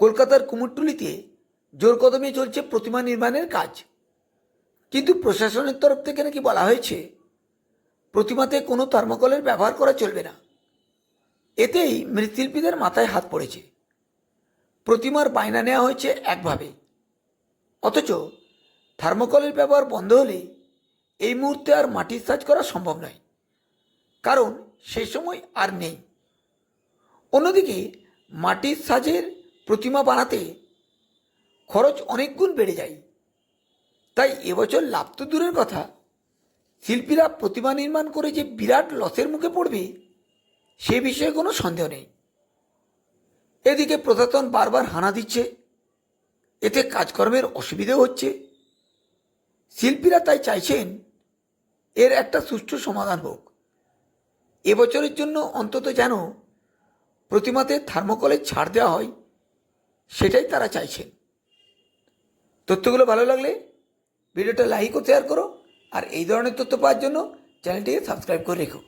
কলকাতার কুমোরটুলিতে জোর কদমে চলছে প্রতিমা নির্মাণের কাজ। কিন্তু প্রশাসনের তরফ থেকে নাকি বলা হয়েছে, প্রতিমাতে কোনো থার্মোকলের ব্যবহার করা চলবে না। এতেই মৃৎশিল্পীদের মাথায় হাত পড়েছে। প্রতিমার বায়না নেওয়া হয়েছে একভাবে। অথচ থার্মোকলের ব্যবহার বন্ধ হলে এই মুহূর্তে আর মাটির সাজ করা সম্ভব নয়। কারণ সেই সময় আর নেই। অন্যদিকে মাটির সাজের প্রতিমা বানাতে খরচ অনেক গুণ বেড়ে যায়। তাই এবছর লাভ তো দূরের কথা। শিল্পীরা প্রতিমা নির্মাণ করে যে বিরাট লসের মুখে পড়বে, সে বিষয়ে কোনো সন্দেহ নেই। এদিকে প্রশাসন বারবার হানা দিচ্ছে। এতে কাজকর্মের অসুবিধেও হচ্ছে। শিল্পীরা তাই চাইছেন এর একটা সুষ্ঠু সমাধান হোক। এবছরের জন্য অন্তত যেন প্রতিমাতে থার্মোকলের ছাড় দেওয়া হয়। সেটাই তারা চাইছেন। তথ্যগুলো ভালো লাগলে ভিডিওটা লাইক ও শেয়ার করো আর এই ধরনের তথ্য পাওয়ার জন্য চ্যানেলটিকে সাবস্ক্রাইব করে রেখো।